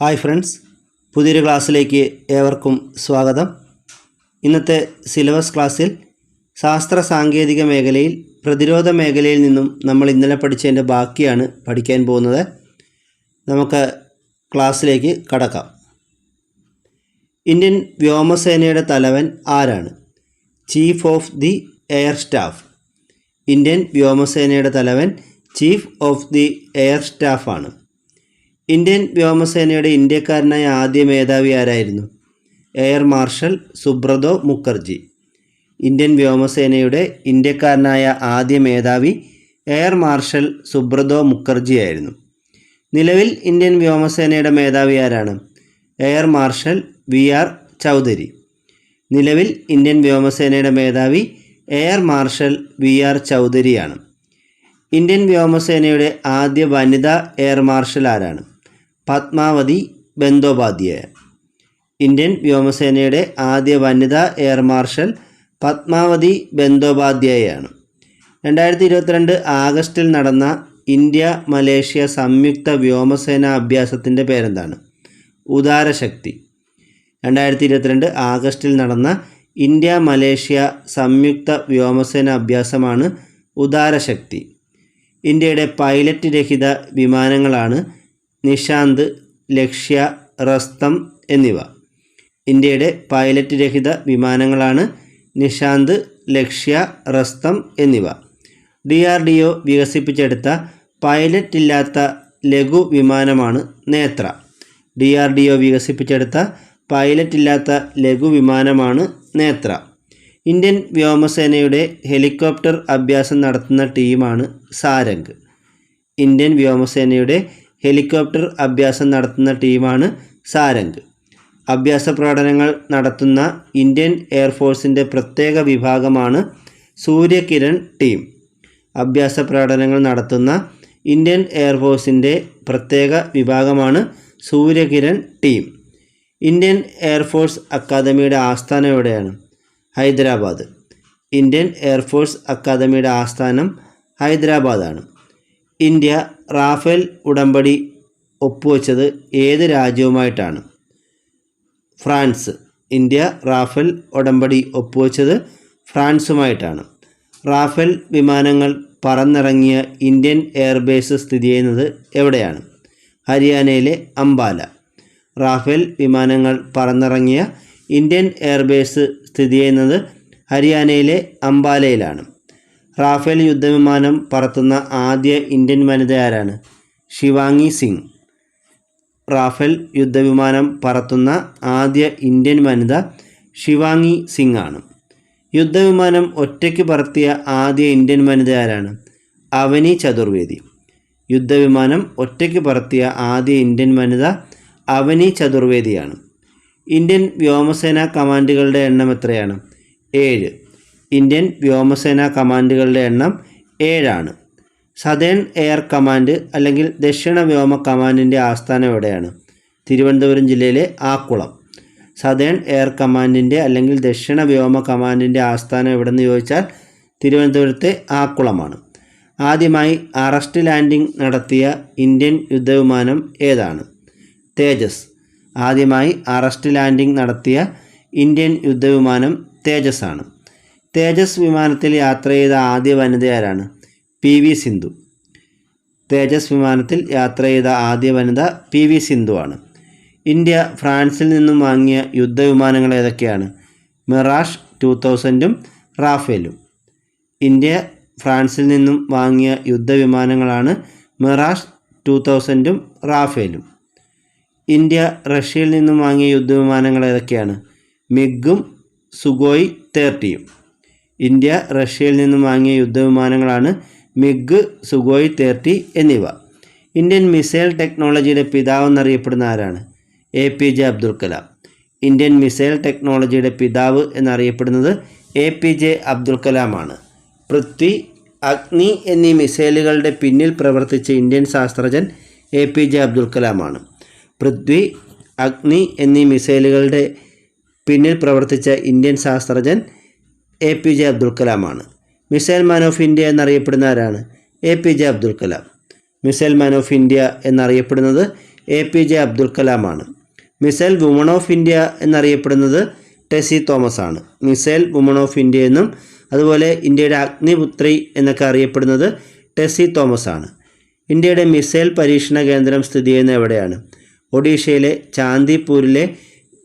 Hi friends പുതിയൊരു ക്ലാസ്സിലേക്ക് ഏവർക്കും സ്വാഗതം. ഇന്നത്തെ സിലബസ് ക്ലാസ്സിൽ ശാസ്ത്ര സാങ്കേതിക മേഖലയിൽ പ്രതിരോധ മേഖലയിൽ നിന്നും നമ്മൾ ഇന്നലെ പഠിച്ചതിന്റെ ബാക്കിയാണ് പഠിക്കാൻ പോകുന്നത്. നമുക്ക് ക്ലാസ്സിലേക്ക് കടക്കാം. ഇന്ത്യൻ വ്യോമസേനയുടെ തലവൻ ആരാണ്? Chief of the air staff. Indian വ്യോമസേനയുടെ തലവൻ ചീഫ് ഓഫ് ദി എയർ സ്റ്റാഫാണ്. ഇന്ത്യൻ വ്യോമസേനയുടെ ഇന്ത്യക്കാരനായ ആദ്യ മേധാവി ആരായിരുന്നു? Air marshal Subroto Mukherjee. Indian വ്യോമസേനയുടെ ഇന്ത്യക്കാരനായ ആദ്യ മേധാവി എയർ മാർഷൽ സുബ്രതോ മുഖർജി ആയിരുന്നു. നിലവിൽ ഇന്ത്യൻ വ്യോമസേനയുടെ മേധാവി ആരാണ്? Air marshal V R Chaudhari. നിലവിൽ ഇന്ത്യൻ വ്യോമസേനയുടെ മേധാവി എയർ മാർഷൽ വി ആർ ചൗധരിയാണ്. ഇന്ത്യൻ വ്യോമസേനയുടെ ആദ്യ വനിതാ എയർ മാർഷൽ ആരാണ്? പത്മാവതി ബന്ദോപാധ്യായ. ഇന്ത്യൻ വ്യോമസേനയുടെ ആദ്യ വനിതാ എയർ മാർഷൽ പത്മാവതി ബന്ദോപാധ്യായയാണ്. രണ്ടായിരത്തി ഇരുപത്തിരണ്ട് ആഗസ്റ്റിൽ നടന്ന ഇന്ത്യ മലേഷ്യ സംയുക്ത വ്യോമസേന അഭ്യാസത്തിന്റെ പേരെന്താണ്? ഉദാരശക്തി. രണ്ടായിരത്തി ഇരുപത്തിരണ്ട് ആഗസ്റ്റിൽ നടന്ന ഇന്ത്യ മലേഷ്യ സംയുക്ത വ്യോമസേന അഭ്യാസമാണ് ഉദാരശക്തി. ഇന്ത്യയുടെ പൈലറ്റ് രഹിത വിമാനങ്ങളാണ് നിഷാന്ത് ലക്ഷ്യ റസ്തം എന്നിവ. ഇന്ത്യയുടെ പൈലറ്റ് രഹിത വിമാനങ്ങളാണ് നിഷാന്ത് ലക്ഷ്യ റസ്തം എന്നിവ. ഡി ആർ ഡി ഒ വികസിപ്പിച്ചെടുത്ത പൈലറ്റ് ഇല്ലാത്ത ലഘു വിമാനമാണ് Netra. D R D O വികസിപ്പിച്ചെടുത്ത പൈലറ്റ് ഇല്ലാത്ത ലഘു വിമാനമാണ് നേത്ര. ഇന്ത്യൻ വ്യോമസേനയുടെ ഹെലികോപ്റ്റർ അഭ്യാസം നടത്തുന്ന ടീമാണ് സാരംഗ്. ഇന്ത്യൻ വ്യോമസേനയുടെ ഹെലികോപ്റ്റർ അഭ്യാസം നടത്തുന്ന ടീമാണ് സാരംഗ്. അഭ്യാസ പ്രകടനങ്ങൾ നടത്തുന്ന ഇന്ത്യൻ എയർഫോഴ്സിന്റെ പ്രത്യേക വിഭാഗമാണ് സൂര്യകിരൺ ടീം. അഭ്യാസ പ്രകടനങ്ങൾ നടത്തുന്ന ഇന്ത്യൻ എയർഫോഴ്സിന്റെ പ്രത്യേക വിഭാഗമാണ് സൂര്യകിരൺ ടീം. ഇന്ത്യൻ എയർഫോഴ്സ് അക്കാദമിയുടെ ആസ്ഥാനം എവിടെയാണ്? ഹൈദരാബാദ്. ഇന്ത്യൻ എയർഫോഴ്സ് അക്കാദമിയുടെ ആസ്ഥാനം ഹൈദരാബാദാണ്. ഇന്ത്യ റാഫേൽ ഉടമ്പടി ഒപ്പുവെച്ചത് ഏത് രാജ്യവുമായിട്ടാണ്? ഫ്രാൻസ്. ഇന്ത്യ റാഫേൽ ഉടമ്പടി ഒപ്പുവെച്ചത് ഫ്രാൻസുമായിട്ടാണ്. റാഫേൽ വിമാനങ്ങൾ പറന്നിറങ്ങിയ ഇന്ത്യൻ എയർബേസ് സ്ഥിതി ചെയ്യുന്നത് എവിടെയാണ്? ഹരിയാനയിലെ അംബാല. റാഫേൽ വിമാനങ്ങൾ പറന്നിറങ്ങിയ ഇന്ത്യൻ എയർബേസ് സ്ഥിതി ചെയ്യുന്നത് ഹരിയാനയിലെ അംബാലയിലാണ്. റാഫേൽ യുദ്ധവിമാനം പറത്തുന്ന ആദ്യ ഇന്ത്യൻ വനിത ആരാണ്? ശിവാംഗി സിംഗ്. റാഫേൽ യുദ്ധവിമാനം പറത്തുന്ന ആദ്യ ഇന്ത്യൻ വനിത ശിവാംഗി സിംഗ് ആണ്. യുദ്ധവിമാനം ഒറ്റയ്ക്ക് പറത്തിയ ആദ്യ ഇന്ത്യൻ വനിത ആരാണ്? അവനി ചതുർവേദി. യുദ്ധവിമാനം ഒറ്റയ്ക്ക് പറത്തിയ ആദ്യ ഇന്ത്യൻ വനിത അവനി ചതുർവേദിയാണ്. ഇന്ത്യൻ വ്യോമസേന കമാൻഡുകളുടെ എണ്ണം എത്രയാണ്? ഏഴ്. ഇന്ത്യൻ വ്യോമസേനാ കമാൻഡുകളുടെ എണ്ണം ഏഴാണ്. സതേൺ എയർ കമാൻഡ് അല്ലെങ്കിൽ ദക്ഷിണ വ്യോമ കമാൻഡിന്റെ ആസ്ഥാനം എവിടെയാണ്? തിരുവനന്തപുരം ജില്ലയിലെ ആക്കുളം. സതേൺ എയർ കമാൻഡിന്റെ അല്ലെങ്കിൽ ദക്ഷിണ വ്യോമ കമാൻഡിന്റെ ആസ്ഥാനം എവിടെന്ന് ചോദിച്ചാൽ തിരുവനന്തപുരത്തെ ആക്കുളമാണ്. ആദ്യമായി അറസ്റ്റ് ലാൻഡിംഗ് നടത്തിയ ഇന്ത്യൻ യുദ്ധവിമാനം ഏതാണ്? തേജസ്. ആദ്യമായി അറസ്റ്റ് ലാൻഡിംഗ് നടത്തിയ ഇന്ത്യൻ യുദ്ധവിമാനം തേജസ് ആണ്. തേജസ് വിമാനത്തിൽ യാത്ര ചെയ്ത ആദ്യ വനിതയാരാണ് പി വി സിന്ധു. തേജസ് വിമാനത്തിൽ യാത്ര ചെയ്ത ആദ്യ വനിത പി വി സിന്ധു ആണ്. ഇന്ത്യ ഫ്രാൻസിൽ നിന്നും വാങ്ങിയ യുദ്ധവിമാനങ്ങൾ ഏതൊക്കെയാണ്? മിറാഷ് ടു തൗസൻഡും റാഫേലും. ഇന്ത്യ ഫ്രാൻസിൽ നിന്നും വാങ്ങിയ യുദ്ധവിമാനങ്ങളാണ് മിറാഷ് ടു തൗസൻഡും റാഫേലും. ഇന്ത്യ റഷ്യയിൽ നിന്നും വാങ്ങിയ യുദ്ധവിമാനങ്ങൾ ഏതൊക്കെയാണ്? മിഗും സുഗോയ് തേർട്ടിയും. ഇന്ത്യ റഷ്യയിൽ നിന്നും വാങ്ങിയ യുദ്ധവിമാനങ്ങളാണ് മിഗ് സുഗോയ് തേർട്ടി എന്നിവ. ഇന്ത്യൻ മിസൈൽ ടെക്നോളജിയുടെ പിതാവ് എന്നറിയപ്പെടുന്ന ആരാണ്? A P J Abdul Kalam. Indian missile ടെക്നോളജിയുടെ പിതാവ് എന്നറിയപ്പെടുന്നത് എ പി ജെ അബ്ദുൽ കലാമാണ്. പൃഥ്വി അഗ്നി എന്നീ മിസൈലുകളുടെ പിന്നിൽ പ്രവർത്തിച്ച ഇന്ത്യൻ ശാസ്ത്രജ്ഞൻ എ പി ജെ അബ്ദുൽ കലാമാണ്. പൃഥ്വി അഗ്നി എന്നീ മിസൈലുകളുടെ പിന്നിൽ പ്രവർത്തിച്ച ഇന്ത്യൻ ശാസ്ത്രജ്ഞൻ എ പി ജെ അബ്ദുൽ കലാമാണ്. മിസൈൽ മാൻ ഓഫ് ഇന്ത്യ എന്നറിയപ്പെടുന്ന ആരാണ് A P J Abdul Kalam. Missile man of India എന്നറിയപ്പെടുന്നത് എ പി ജെ അബ്ദുൽ കലാമാണ്. മിസൈൽ വുമൺ ഓഫ് ഇന്ത്യ എന്നറിയപ്പെടുന്നത് ടെസി തോമസ് ആണ് മിസൈൽ വുമൺ ഓഫ് ഇന്ത്യ എന്നും അതുപോലെ ഇന്ത്യയുടെ അഗ്നിപുത്രി എന്നൊക്കെ അറിയപ്പെടുന്നത് ടെസി തോമസ് ആണ് ഇന്ത്യയുടെ മിസൈൽ പരീക്ഷണ കേന്ദ്രം സ്ഥിതി ചെയ്യുന്ന എവിടെയാണ്? ഒഡീഷയിലെ ചാന്ദിപൂരിലെ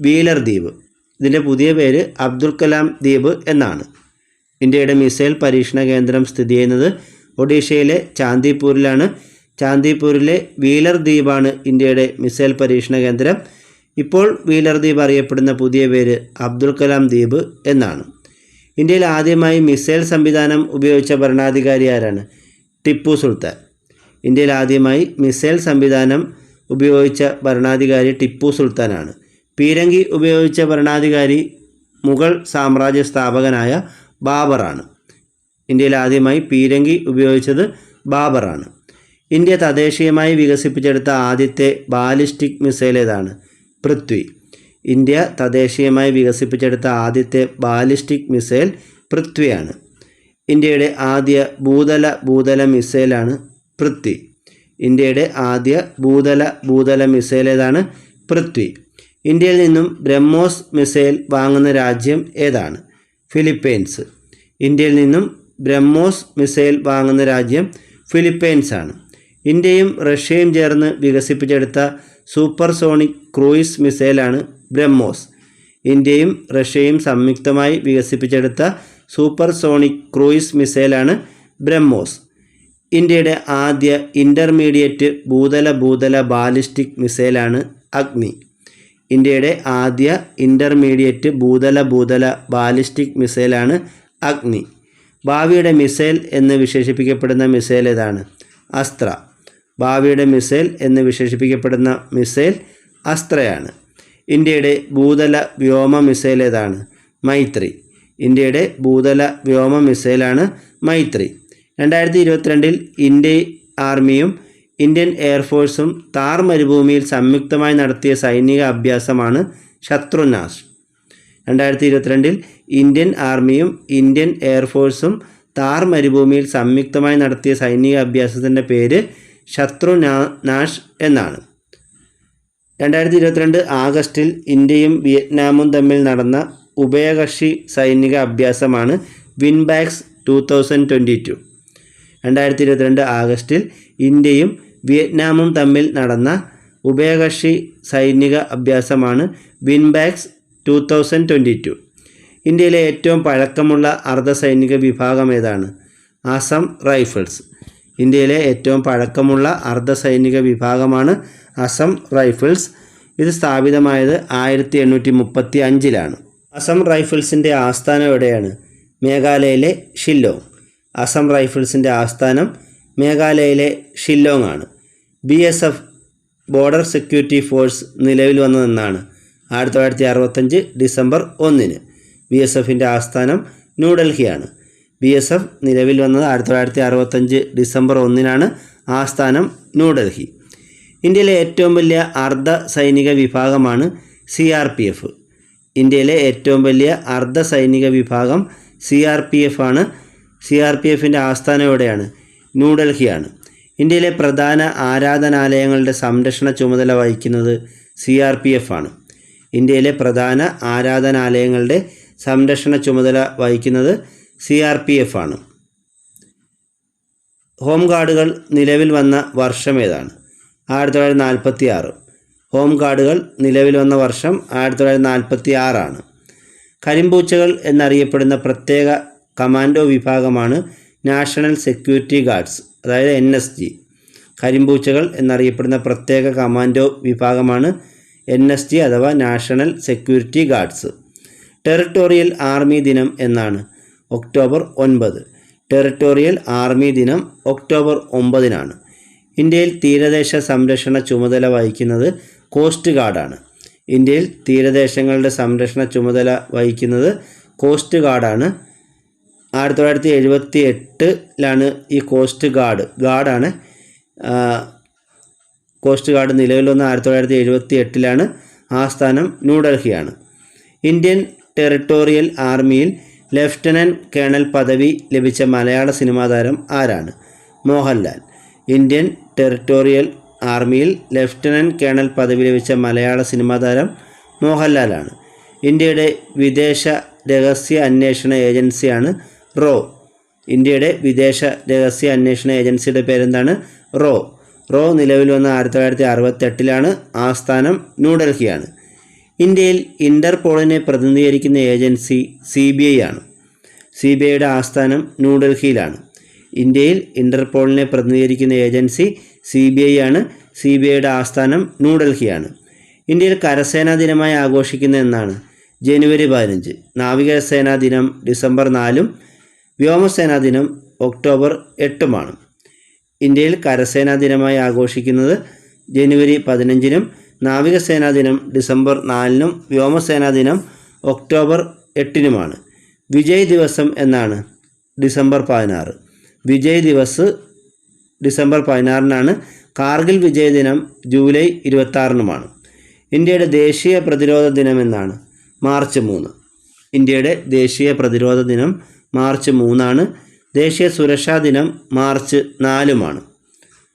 വീലർ ദ്വീപ്. ഇതിന്റെ പുതിയ പേര് അബ്ദുൽ കലാം ദ്വീപ് എന്നാണ്. ഇന്ത്യയുടെ മിസൈൽ പരീക്ഷണ കേന്ദ്രം സ്ഥിതി ചെയ്യുന്നത് ഒഡീഷയിലെ ചാന്ദിപൂരിലാണ്. ചാന്ദിപൂരിലെ വീലർ ദ്വീപാണ് ഇന്ത്യയുടെ മിസൈൽ പരീക്ഷണ കേന്ദ്രം. ഇപ്പോൾ വീലർ ദ്വീപ് അറിയപ്പെടുന്ന പുതിയ പേര് അബ്ദുൽ കലാം ദ്വീപ് എന്നാണ്. ഇന്ത്യയിൽ ആദ്യമായി മിസൈൽ സംവിധാനം ഉപയോഗിച്ച ഭരണാധികാരി ആരാണ്? ടിപ്പു സുൽത്താൻ. ഇന്ത്യയിൽ ആദ്യമായി മിസൈൽ സംവിധാനം ഉപയോഗിച്ച ഭരണാധികാരി ടിപ്പു സുൽത്താനാണ്. പീരങ്കി ഉപയോഗിച്ച ഭരണാധികാരി മുഗൾ സാമ്രാജ്യ സ്ഥാപകനായ ബാബറാണ്. ഇന്ത്യയിൽ ആദ്യമായി പീരങ്കി ഉപയോഗിച്ചത് ബാബറാണ്. ഇന്ത്യ തദ്ദേശീയമായി വികസിപ്പിച്ചെടുത്ത ആദ്യത്തെ ബാലിസ്റ്റിക് മിസൈൽ ഏതാണ്? പൃഥ്വി. ഇന്ത്യ തദ്ദേശീയമായി വികസിപ്പിച്ചെടുത്ത ആദ്യത്തെ ബാലിസ്റ്റിക് മിസൈൽ പൃഥ്വിയാണ്. ഇന്ത്യയുടെ ആദ്യ ഭൂതല ഭൂതല മിസൈലാണ് പൃഥ്വി. ഇന്ത്യയുടെ ആദ്യ ഭൂതല ഭൂതല മിസൈൽ ഏതാണ്? പൃഥ്വി. ഇന്ത്യയിൽ നിന്നും ബ്രഹ്മോസ് മിസൈൽ വാങ്ങുന്ന രാജ്യം ഏതാണ്? ഫിലിപ്പൈൻസ്. ഇന്ത്യയിൽ നിന്നും ബ്രഹ്മോസ് മിസൈൽ വാങ്ങുന്ന രാജ്യം ഫിലിപ്പൈൻസ് ആണ് ഇന്ത്യയും റഷ്യയും ചേർന്ന് വികസിപ്പിച്ചെടുത്ത സൂപ്പർസോണിക് ക്രൂയിസ് മിസൈലാണ് ബ്രഹ്മോസ്. ഇന്ത്യയും റഷ്യയും സംയുക്തമായി വികസിപ്പിച്ചെടുത്ത സൂപ്പർസോണിക് ക്രൂയിസ് മിസൈലാണ് ബ്രഹ്മോസ്. ഇന്ത്യയുടെ ആദ്യ ഇന്റർമീഡിയറ്റ് ഭൂതല ഭൂതല ബാലിസ്റ്റിക് മിസൈലാണ് അഗ്നി. ഇന്ത്യയുടെ ആദ്യ ഇന്റർമീഡിയറ്റ് ഭൂതല ഭൂതല ബാലിസ്റ്റിക് മിസൈലാണ് അഗ്നി. ഭാവിയുടെ മിസൈൽ എന്ന് വിശേഷിപ്പിക്കപ്പെടുന്ന മിസൈൽ ഏതാണ്? അസ്ത്ര. ഭാവിയുടെ മിസൈൽ എന്ന് വിശേഷിപ്പിക്കപ്പെടുന്ന മിസൈൽ അസ്ത്രയാണ്. ഇന്ത്യയുടെ ഭൂതല വ്യോമ മിസൈൽ ഏതാണ്? മൈത്രി. ഇന്ത്യയുടെ ഭൂതല വ്യോമ മിസൈലാണ് മൈത്രി. രണ്ടായിരത്തി ഇരുപത്തിരണ്ടിൽ ഇന്ത്യ ആർമിയും ഇന്ത്യൻ എയർഫോഴ്സും താർ മരുഭൂമിയിൽ സംയുക്തമായി നടത്തിയ സൈനിക അഭ്യാസമാണ് ശത്രുനാശ്. രണ്ടായിരത്തി ഇരുപത്തിരണ്ടിൽ ഇന്ത്യൻ ആർമിയും ഇന്ത്യൻ എയർഫോഴ്സും താർ മരുഭൂമിയിൽ സംയുക്തമായി നടത്തിയ സൈനിക അഭ്യാസത്തിന്റെ പേര് ശത്രു നാഷ് എന്നാണ്. രണ്ടായിരത്തി ഇരുപത്തിരണ്ട് ആഗസ്റ്റിൽ ഇന്ത്യയും വിയറ്റ്നാമും തമ്മിൽ നടന്ന ഉഭയകക്ഷി സൈനിക അഭ്യാസമാണ് VINBAX two thousand twenty two. രണ്ടായിരത്തി ഇരുപത്തിരണ്ട് ആഗസ്റ്റിൽ ഇന്ത്യയും വിയറ്റ്നാമും തമ്മിൽ നടന്ന ഉഭയകക്ഷി സൈനിക അഭ്യാസമാണ് VINBAX two thousand twenty two. ഇന്ത്യയിലെ ഏറ്റവും പഴക്കമുള്ള അർദ്ധ സൈനിക വിഭാഗം ഏതാണ്? ആസം റൈഫിൾസ്. ഇന്ത്യയിലെ ഏറ്റവും പഴക്കമുള്ള അർദ്ധ സൈനിക വിഭാഗമാണ് അസം റൈഫിൾസ്. ഇത് സ്ഥാപിതമായത് ആയിരത്തി എണ്ണൂറ്റി മുപ്പത്തി അഞ്ചിലാണ് അസം റൈഫിൾസിന്റെ ആസ്ഥാനം എവിടെയാണ്? മേഘാലയയിലെ ഷില്ലോങ്. അസം റൈഫിൾസിന്റെ ആസ്ഥാനം മേഘാലയയിലെ ഷില്ലോങ് ആണ്. B S F border security force നിലവിൽ വന്നതെന്നാണ് ആയിരത്തി തൊള്ളായിരത്തി അറുപത്തഞ്ച് ഡിസംബർ ഒന്നിന് ബി എസ് എഫിന്റെ ആസ്ഥാനം ന്യൂഡൽഹിയാണ്. ബി എസ് എഫ് നിലവിൽ വന്നത് ആയിരത്തി തൊള്ളായിരത്തി അറുപത്തഞ്ച് ഡിസംബർ ഒന്നിനാണ് ആസ്ഥാനം ന്യൂഡൽഹി. ഇന്ത്യയിലെ ഏറ്റവും വലിയ അർദ്ധ സൈനിക വിഭാഗമാണ് സി ആർ പി എഫ്. ഇന്ത്യയിലെ ഏറ്റവും വലിയ അർദ്ധ സൈനിക വിഭാഗം സി ആർ പി എഫ് ആണ്. സി ആർ പി എഫിന്റെ ആസ്ഥാനം എവിടെയാണ്? ന്യൂഡൽഹിയാണ്. ഇന്ത്യയിലെ പ്രധാന ആരാധനാലയങ്ങളുടെ സംരക്ഷണ ചുമതല വഹിക്കുന്നത് സി ആർ പി എഫ് ആണ്. ഇന്ത്യയിലെ പ്രധാന ആരാധനാലയങ്ങളുടെ സംരക്ഷണ ചുമതല വഹിക്കുന്നത് സി ആർ പി എഫ് ആണ്. ഹോം ഗാർഡുകൾ നിലവിൽ വന്ന വർഷം ഏതാണ്? ആയിരത്തി തൊള്ളായിരത്തി നാൽപ്പത്തി ആറ് ഹോം ഗാർഡുകൾ നിലവിൽ വന്ന വർഷം ആയിരത്തി തൊള്ളായിരത്തി നാൽപ്പത്തി ആറാണ് കരിമ്പൂച്ചകൾ എന്നറിയപ്പെടുന്ന പ്രത്യേക കമാൻഡോ വിഭാഗമാണ് നാഷണൽ സെക്യൂരിറ്റി ഗാർഡ്സ്. അതായത് എൻ എസ് ജി. കരിമ്പൂച്ചകൾ എന്നറിയപ്പെടുന്ന പ്രത്യേക കമാൻഡോ വിഭാഗമാണ് എൻ എസ് ജി അഥവാ national security guards. Territorial army ദിനം എന്നാണ് ഒക്ടോബർ ഒൻപത്. ടെറിട്ടോറിയൽ ആർമി ദിനം ഒക്ടോബർ ഒമ്പതിനാണ്. ഇന്ത്യയിൽ തീരദേശ സംരക്ഷണ ചുമതല വഹിക്കുന്നത് കോസ്റ്റ് ഗാർഡാണ്. ഇന്ത്യയിൽ തീരദേശങ്ങളുടെ സംരക്ഷണ ചുമതല വഹിക്കുന്നത് കോസ്റ്റ് ഗാർഡാണ്. ആയിരത്തി തൊള്ളായിരത്തി എഴുപത്തി എട്ടിലാണ് ഈ കോസ്റ്റ് ഗാർഡ് ഗാർഡാണ് കോസ്റ്റ് ഗാർഡ് നിലവിൽ വന്ന ആയിരത്തി തൊള്ളായിരത്തി എഴുപത്തി എട്ടിലാണ് ആസ്ഥാനം ന്യൂഡൽഹിയാണ് ഇന്ത്യൻ ടെറിട്ടോറിയൽ ആർമിയിൽ ലെഫ്റ്റനന്റ് കേണൽ പദവി ലഭിച്ച മലയാള സിനിമാ താരം ആരാണ്? മോഹൻലാൽ. ഇന്ത്യൻ ടെറിട്ടോറിയൽ ആർമിയിൽ ലെഫ്റ്റനന്റ് കേണൽ പദവി ലഭിച്ച മലയാള സിനിമാ താരം മോഹൻലാലാണ്. ഇന്ത്യയുടെ വിദേശ രഹസ്യ അന്വേഷണ ഏജൻസിയാണ് റോ. ഇന്ത്യയുടെ വിദേശ രഹസ്യ അന്വേഷണ ഏജൻസിയുടെ പേരെന്താണ്? റോ. റോ നിലവിൽ വന്ന ആയിരത്തി തൊള്ളായിരത്തി അറുപത്തെട്ടിലാണ് ആസ്ഥാനം ന്യൂഡൽഹിയാണ്. ഇന്ത്യയിൽ ഇന്റർപോളിനെ പ്രതിനിധീകരിക്കുന്ന ഏജൻസി സി ബി ഐ ആണ്. സി ബി ഐയുടെ ആസ്ഥാനം ന്യൂഡൽഹിയിലാണ്. ഇന്ത്യയിൽ ഇന്റർപോളിനെ പ്രതിനിധീകരിക്കുന്ന ഏജൻസി സി ബി ഐ ആണ്. സി ബി ഐയുടെ ആസ്ഥാനം ന്യൂഡൽഹിയാണ്. ഇന്ത്യയിൽ കരസേനാ ദിനമായി ആഘോഷിക്കുന്ന എന്നാണ്. ജനുവരി പതിനഞ്ച്. നാവികസേനാ ദിനം ഡിസംബർ നാലും വ്യോമസേനാ ദിനം ഒക്ടോബർ എട്ടുമാണ്. ഇന്ത്യയിൽ കരസേനാ ദിനമായി ആഘോഷിക്കുന്നത് ജനുവരി പതിനഞ്ചിനും നാവികസേനാ ദിനം ഡിസംബർ നാലിനും വ്യോമസേനാ ദിനം ഒക്ടോബർ എട്ടിനുമാണ്. വിജയ് ദിവസം എന്നാണ് ഡിസംബർ പതിനാറ്. വിജയ് ദിവസ് ഡിസംബർ പതിനാറിനാണ് കാർഗിൽ വിജയ ദിനം ജൂലൈ ഇരുപത്താറിനുമാണ്. ഇന്ത്യയുടെ ദേശീയ പ്രതിരോധ ദിനം എന്നാണ് മാർച്ച് മൂന്ന്. ഇന്ത്യയുടെ ദേശീയ പ്രതിരോധ ദിനം മാർച്ച് മൂന്നാണ്. ദേശീയ സുരക്ഷാ ദിനം മാർച്ച് നാലുമാണ്.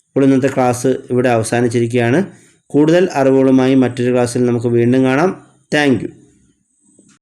അപ്പോൾ ഇന്നത്തെ ക്ലാസ് ഇവിടെ അവസാനിച്ചിരിക്കുകയാണ്. കൂടുതൽ അറിവുകളുമായി മറ്റൊരു ക്ലാസ്സിൽ നമുക്ക് വീണ്ടും കാണാം. താങ്ക്